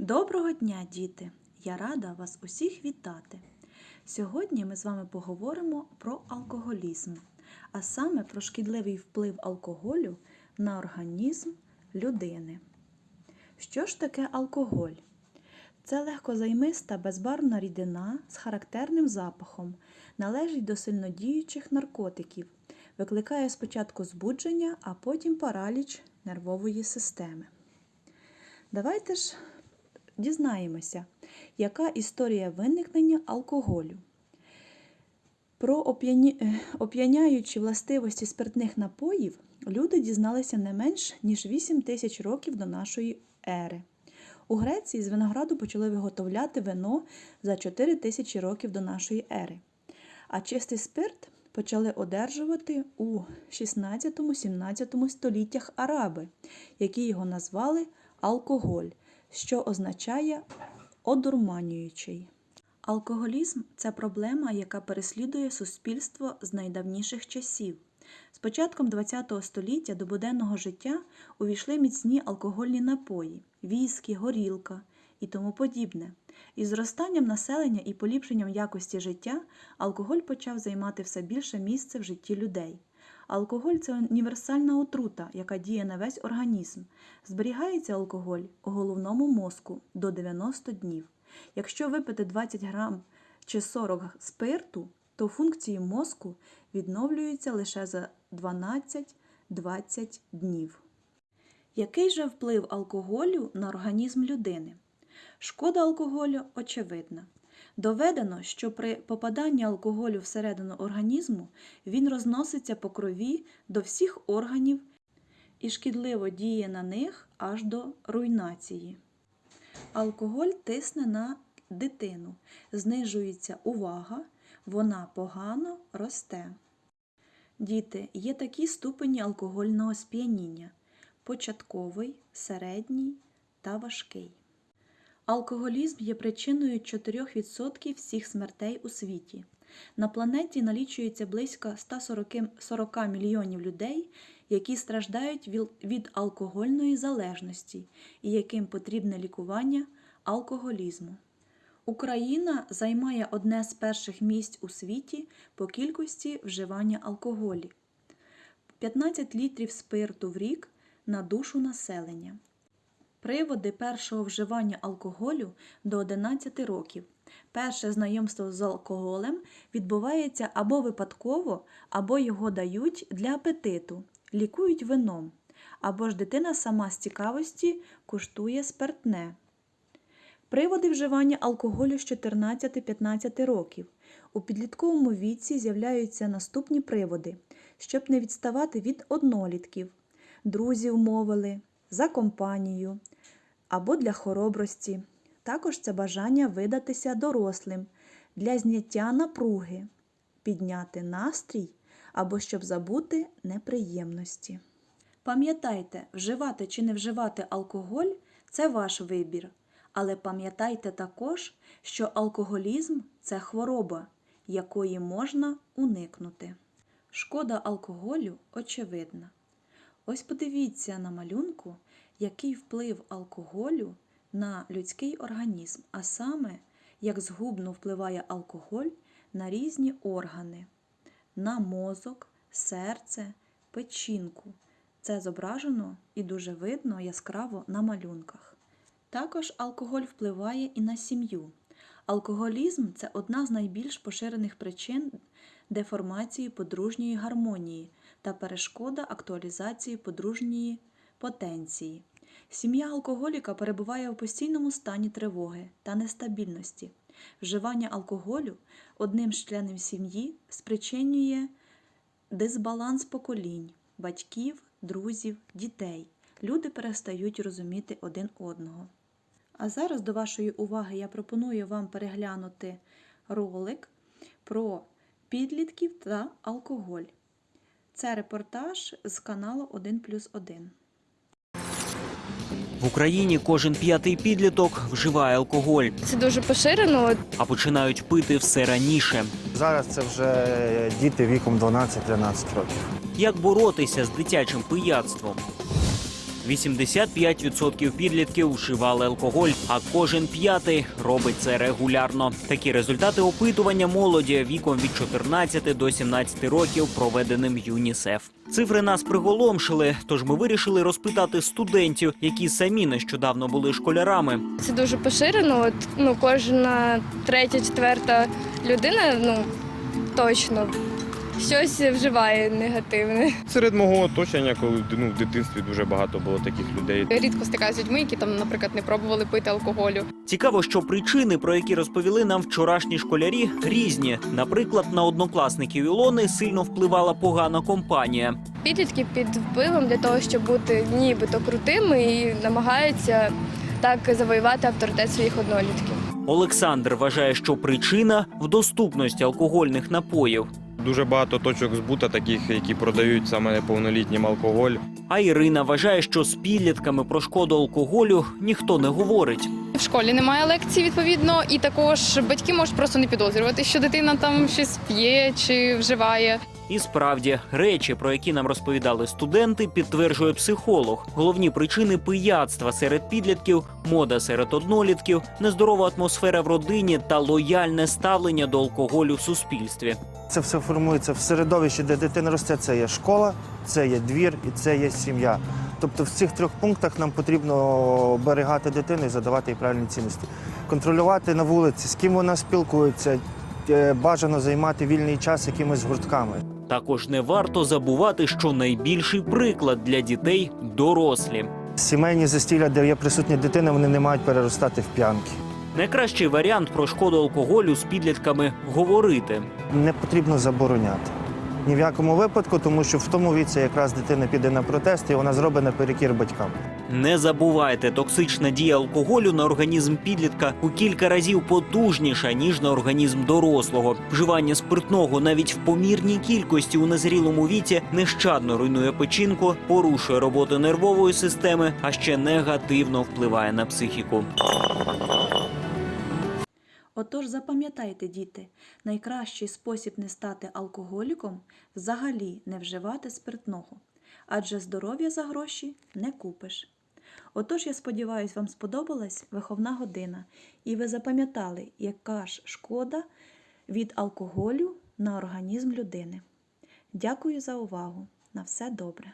Доброго дня, діти! Я рада вас усіх вітати. Сьогодні ми з вами поговоримо про алкоголізм, а саме про шкідливий вплив алкоголю на організм людини. Що ж таке алкоголь? Це легкозаймиста безбарвна рідина з характерним запахом, належить до сильнодіючих наркотиків, викликає спочатку збудження, а потім параліч нервової системи. Давайте ж дізнаємося, яка історія виникнення алкоголю. Про оп'яні- е, оп'яняючі властивості спиртних напоїв люди дізналися не менш ніж 8 тисяч років до нашої ери. У Греції з винограду почали виготовляти вино за 4 тисячі років до нашої ери. А чистий спирт почали одержувати у 16-17 століттях араби, які його назвали алкоголь, що означає одурманюючий. Алкоголізм це проблема, яка переслідує суспільство з найдавніших часів. З початком ХХ століття до буденного життя увійшли міцні алкогольні напої, віскі, горілка і тому подібне. Із зростанням населення і поліпшенням якості життя алкоголь почав займати все більше місце в житті людей. Алкоголь це універсальна отрута, яка діє на весь організм. Зберігається алкоголь у головному мозку до 90 днів. Якщо випити 20 грам чи 40 спирту, то функції мозку відновлюються лише за 12-20 днів. Який же вплив алкоголю на організм людини? Шкода алкоголю очевидна. Доведено, що при попаданні алкоголю всередину організму він розноситься по крові до всіх органів і шкідливо діє на них аж до руйнації. Алкоголь тисне на дитину, знижується увага, вона погано росте. Діти, є такі ступені алкогольного сп'яніння початковий, середній та важкий. Алкоголізм є причиною 4% всіх смертей у світі. На планеті налічується близько 140 мільйонів людей, які страждають від алкогольної залежності і яким потрібне лікування алкоголізму. Україна займає одне з перших місць у світі по кількості вживання алкоголі 15 літрів спирту в рік на душу населення. Приводи першого вживання алкоголю до 11 років. Перше знайомство з алкоголем відбувається або випадково, або його дають для апетиту, лікують вином, або ж дитина сама з цікавості куштує спиртне. Приводи вживання алкоголю з 14-15 років. У підлітковому віці з'являються наступні приводи, щоб не відставати від однолітків. Друзі вмовили, за компанію або для хоробрості. Також це бажання видатися дорослим для зняття напруги, підняти настрій або щоб забути неприємності. Пам'ятайте, вживати чи не вживати алкоголь це ваш вибір. Але пам'ятайте також, що алкоголізм це хвороба, якої можна уникнути. Шкода алкоголю очевидна. Ось подивіться на малюнку, який вплив алкоголю на людський організм, а саме, як згубно впливає алкоголь на різні органи, на мозок, серце, печінку. Це зображено і дуже видно яскраво на малюнках. Також алкоголь впливає і на сім'ю. Алкоголізм це одна з найбільш поширених причин деформації подружньої гармонії та перешкода актуалізації подружньої потенції. Сім'я алкоголіка перебуває в постійному стані тривоги та нестабільності. Вживання алкоголю одним з членів сім'ї спричинює дисбаланс поколінь, батьків, друзів, дітей. Люди перестають розуміти один одного. А зараз до вашої уваги я пропоную вам переглянути ролик про підлітків та алкоголь. Це репортаж з каналу 1 плюс 1. В Україні кожен п'ятий підліток вживає алкоголь, Це дуже поширено. а починають пити все раніше. Зараз це вже діти віком 12-13 років. Як боротися з дитячим пияцтвом? 85% підлітків вживали алкоголь, а кожен п'ятий робить це регулярно. Такі результати опитування молоді віком від 14 до 17 років, проведеним ЮНІСЕФ. Цифри нас приголомшили, тож ми вирішили розпитати студентів, які самі нещодавно були школярами. Це дуже поширено. От, ну, кожна третя, четверта людина, ну точно щось вживає негативне. Серед мого оточення, коли ну, в дитинстві дуже багато було таких людей. Рідко стикаюся з людьми, які там, наприклад, не пробували пити алкоголю. Цікаво, що причини, про які розповіли нам вчорашні школярі, різні. Наприклад, на однокласників Ілони сильно впливала погана компанія. Підлітки під впливом для того, щоб бути нібито крутими і намагаються так завоювати авторитет своїх однолітків. Олександр вважає, що причина в доступності алкогольних напоїв. Дуже багато точок збута, таких, які продають саме неповнолітнім алкоголь. А Ірина вважає, що з підлітками про шкоду алкоголю ніхто не говорить. В школі немає лекцій, відповідно, і також батьки можуть просто не підозрювати, що дитина там щось п'є чи вживає. І справді речі, про які нам розповідали студенти, підтверджує психолог. Головні причини пияцтва серед підлітків, мода серед однолітків, нездорова атмосфера в родині та лояльне ставлення до алкоголю в суспільстві. Це все формується в середовищі, де дитина росте. Це є школа, це є двір і це є сім'я. Тобто в цих трьох пунктах нам потрібно оберігати дитину і задавати їй правильні цінності. Контролювати на вулиці, з ким вона спілкується, е, бажано займати вільний час якимись гуртками. Також не варто забувати, що найбільший приклад для дітей дорослі. Сімейні застілля, де є присутня дитина, вони не мають переростати в п'янки. Найкращий варіант про шкоду алкоголю з підлітками говорити. Не потрібно забороняти. Ні в якому випадку, тому що в тому віці якраз дитина піде на протест і вона зробить наперекір батькам. Не забувайте, токсична дія алкоголю на організм підлітка у кілька разів потужніша ніж на організм дорослого. Вживання спиртного навіть в помірній кількості у незрілому віці нещадно руйнує печінку, порушує роботу нервової системи, а ще негативно впливає на психіку. Отож, запам'ятайте, діти, найкращий спосіб не стати алкоголіком взагалі не вживати спиртного, адже здоров'я за гроші не купиш. Отож, я сподіваюся, вам сподобалась виховна година, і ви запам'ятали, яка ж шкода від алкоголю на організм людини. Дякую за увагу. На все добре.